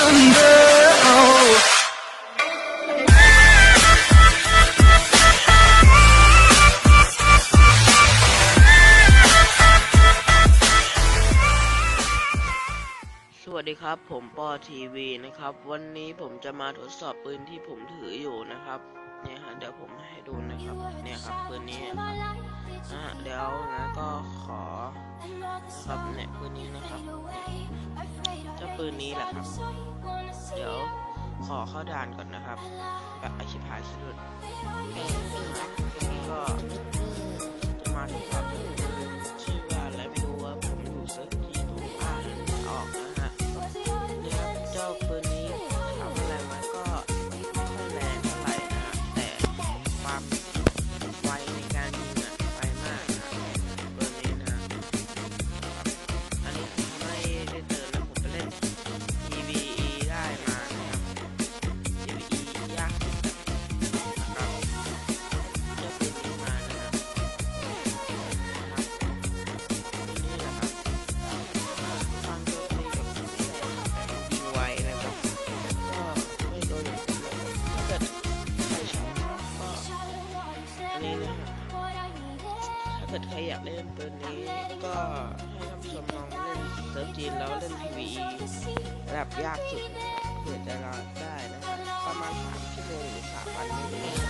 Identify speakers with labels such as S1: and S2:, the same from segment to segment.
S1: สวัสดีครับ ผมปอทีวีนะครับ วันนี้ผมจะมาทดสอบปืนที่ผมถืออยู่นะครับเนี่ยฮะเดี๋ยวผมให้ดูนะครับเนี่ยครับปืนนี้นะครับอะเดี๋ยวนะก็ขอนะครับเนี่ยปืนนี้นะครับเจ้าปืนนี้แหละครับ เดี๋ยวขอเข้าด่านก่อนนะครับแบบอาชิพายสุดก็ ดใครอยากเล่นปืนนี้ก็ให้ท่านผู้ชมลองเล่นเซิร์ฟจีนแล้วเล่น PVE ระดับยากสุดเพื่อจะรอดได้นะครับประมาณ3ชั่วโมงหรือ3วันนี้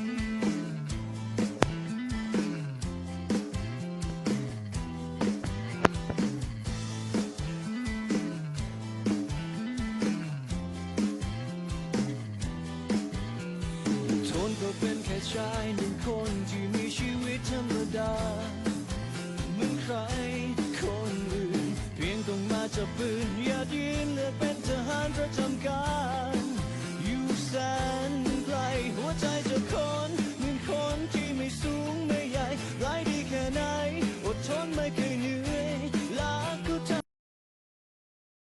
S2: ชายหนึ่งคนที่มีชีวิตธรรมดาเหมือนใครคนอื่น เพียงต้องมาจับปืนอย่ายืนเลือกเป็นทหารประจำการ อยู่แสน